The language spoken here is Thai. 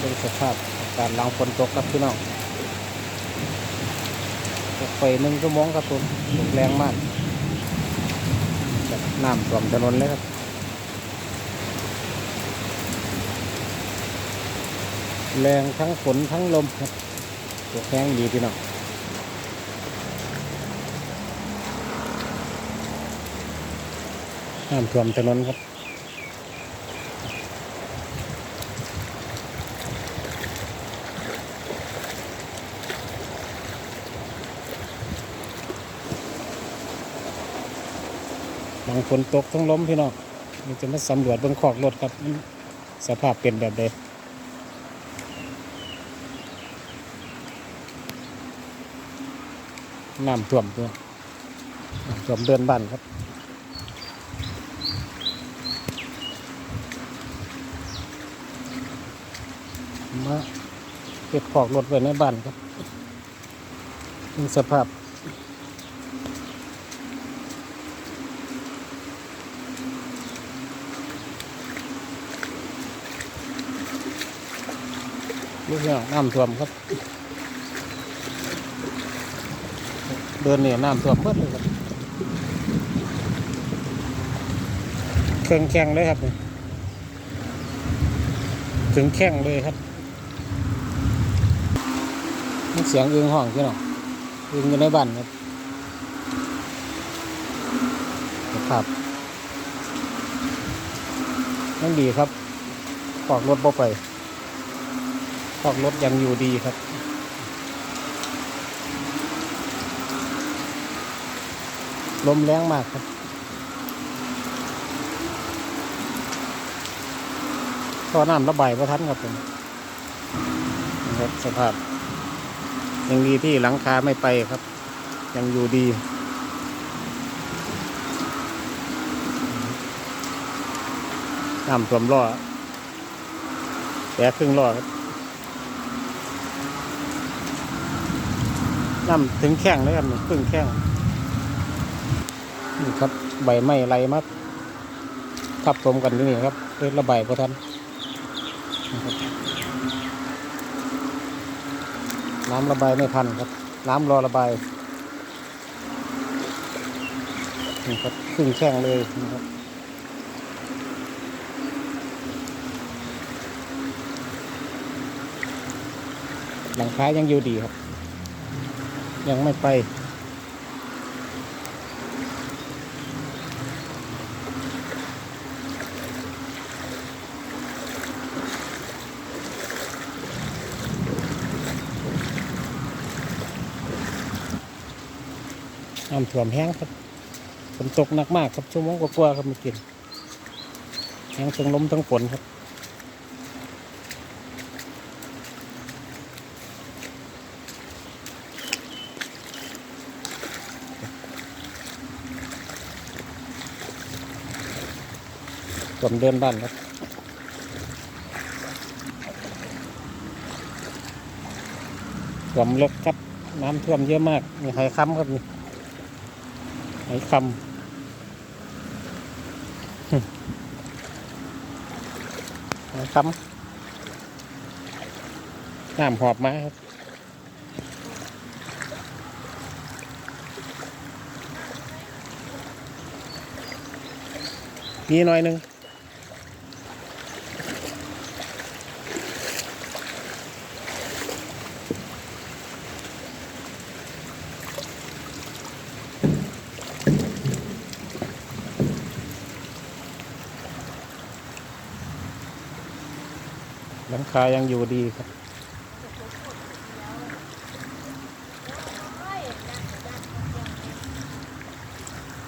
เป็นสภาพอากาศหลังฝนตกครับพี่น้องตกไปหนึ่งชั่วโมงครับผมตกแรงมากน้ำท่วมถนนเลยครับแรงทั้งฝนทั้งลมครับตกแรงดีพี่น้องน้ำท่วมถนนครับ บางฝนตกทั้งล้มพี่น้องมันจะมาสำรวจเบนขอกรถครับ สภาพเป็นแบบใดน้ำท่วมตัวน้ำท่วมเดินบ้านครับมาเก็บขอกรถไว้ในบ้านครับมีสภาพ ลูกเนี่ยน้ำท่วมครับ เดินเนี่ยน้ำท่วมเบิดเลยครับเครื่องแข้งเลยครับถึงแข้งเลยครับนี่เสียงอึงห้องพี่น้ออึงอยู่ในบ้านครับครับนั่นดีครับขอกรถบ่ไป ขอกรถยังอยู่ดีครับ ลมแรงมากครับ ท่อน้ำระบายประทันครับผมครับสภาพ ยังดีที่หลังคาไม่ไปครับ ยังอยู่ดีน้ำท่วมล้อแตกครึ่งล้อครับ น้ำถึงแข้งเลยครับนี่ครึ่งแข้งนี่ครับใบไม้ไรมากทับถมกันอยู่นี่ครับเพื่อระบายพอทันนะครับน้ำระบายไม่ทันครับ น้ำรอระบายนี่ครับครึ่งแข้งเลยนะครับหลังคายังอยู่ดีครับ ยังไม่ไปน้ำท่วมแห้งครับฝนตกหนักมากครับชั่วโมงกว่าๆครับไม่กินแห้งทั้งลมทั้งฝนครับ ผมเดินบ้านครับท่วมลึกครับ น้ำท่วมเยอะมาก มีหอยค้ำครับนี่หอยคำหอยค้ำน้ำหอบมาครับมีหน่อยหนึ่ง หลังคายังอยู่ดีครับ